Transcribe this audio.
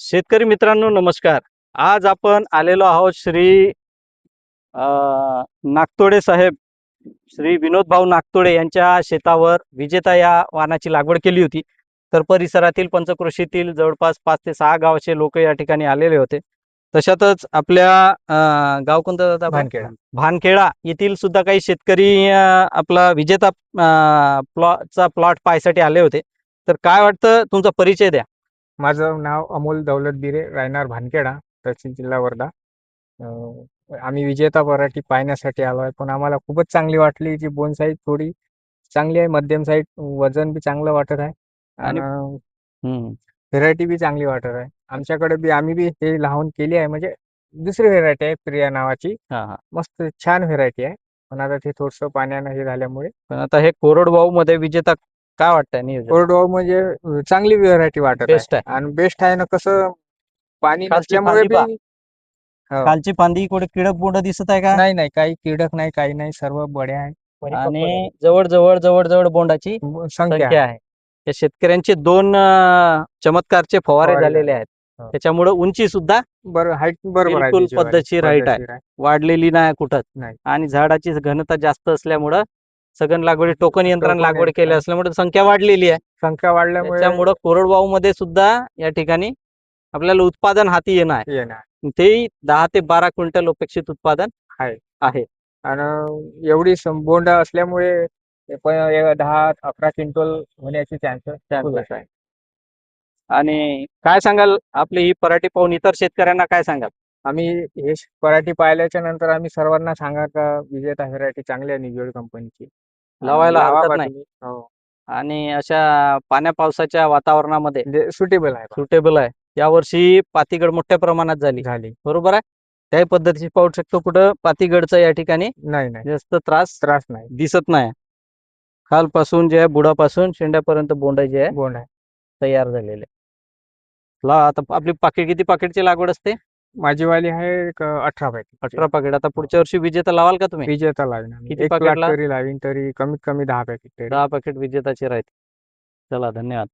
शेतकरी मित्रांनो नमस्कार. आज आपण आलेलो आहोत श्री अ, नागतोडे साहेब. श्री विनोद भाऊ नागतोडे यांच्या शेतावर विजेता या वाहनाची लागवड केली होती. तर परिसरातील पंचक्रोशीतील जवळपास पाच ते सहा गावाचे लोक या ठिकाणी आलेले होते. तशातच आपल्या गाव कोणतं दादा भानखेडा. भानखेडा येथील सुद्धा काही शेतकरी आपला विजेता प्लॉटचा प्लॉट पाहायसाठी आले होते. तर काय वाटतं? तुमचा परिचय द्या. माझं नाव अमोल दौलत बिरे रायनार भानखेडा दक्षिण जिल्हा वर्धा. अं, आम्ही विजेता पराठी पाहण्यासाठी आलो आहे. पण आम्हाला खूपच चांगली वाटली. जी बोन साईज थोडी चांगली आहे मध्यम साईज वजन बी चांगलं वाटत आहे. आणि- आणि हम्म. व्हेरायटी बी चांगली वाटत आहे. आमच्याकडे बी आम्ही बी हे लावून केली आहे. म्हणजे दुसरी व्हेरायटी आहे प्रिया नावाची. हा हा. मस्त छान व्हेरायटी आहे. पण आता ते थोडस पाण्यानं हे झाल्यामुळे. पण आता हे कोरडवाहू मध्ये विजेता काय वाटतंय नियोजन कोरडवाहू म्हणजे चांगली व्हेरायटी वाटत बेस्ट आहे आणि बेस्ट आहे ना कसं पाणी खालची नसल्यामुळे. बी हो. खालची फांदी कुठे किडक बोंड दिसत आहे का नाही नाही काही कीडक नाही काही नाही सर्व बड्या आहे आणि जवळ जवळ जवळ जवळ बोंडाची ब- संख्या संख्या आहे या शेतकऱ्यांचे दोन अं, चमत्कारचे फवारे फवारे झालेले झाले. आहेत हो. त्याच्यामुळे उंची सुद्धा बरं हाईट बरोबर आहे बिलकुल त्याची वाली. पद्धतशीर height आहे. वाढलेली नाही कुठंच नाही. आणि झाडाची घनता जास्त असल्यामुळं सघन लागवडी टोकन यंत्रण टोकन लागवड केली. असल्यामुळे संख्या वाढलेली आहे. संख्या वाढल्यामुळे त्याच्यामुळं कोरडवाहू मध्ये सुद्धा या ठिकाणी आपल्याला उत्पादन हाती येणं आहे. येणार ते दहा ते बारा क्विंटल अपेक्षित उत्पादन आहे. आणि एवढी बोंड असल्यामुळे दहा अकरा क्विंटल होण्याचे चान्सेस आहे. आणि काय सांगाल आपली ही पराठी पाहून इतर शेतकऱ्यांना काय सांगाल? आम्ही हे पराठी पाहिल्याच्या नंतर आम्ही सर्वांना सांगा का विजेता व्हेरायटी चांगली आहे निजोड कंपनीची? लावायला लावा हरकत नाही. हो. आणि अशा पाण्या पावसाच्या वातावरणामध्ये म्हणजे सुटेबल आहे बा. सुटेबल आहे. यावर्षी पातीगड मोठ्या प्रमाणात झाली. झाली. बरोबर आहे? त्याही पद्धतीने पाहू शकतो कुठं पातीगडचा या ठिकाणी नाही नाही. जास्त त्रास त्रास नाही. दिसत नाही. खालपासून जे आहे बुडापासून शेंड्यापर्यंत बोंड जे आहे बोंड आहे. तयार झालेले ला आता आपली पाकिट किती पाकिटची लागवड असते? माझी वाली आहे एक अठरा पैकी अठरा पाकिट आता पुढच्या वर्षी विजेता लावाल का तुम्ही? विजेता लावीन आम्ही. किती एक packet प्लॉट ला? तरी लावीन तरी कमीत कमी दहा पॅकेट तरी. दहा पॅकेट विजेताचे राहते चला धन्यवाद.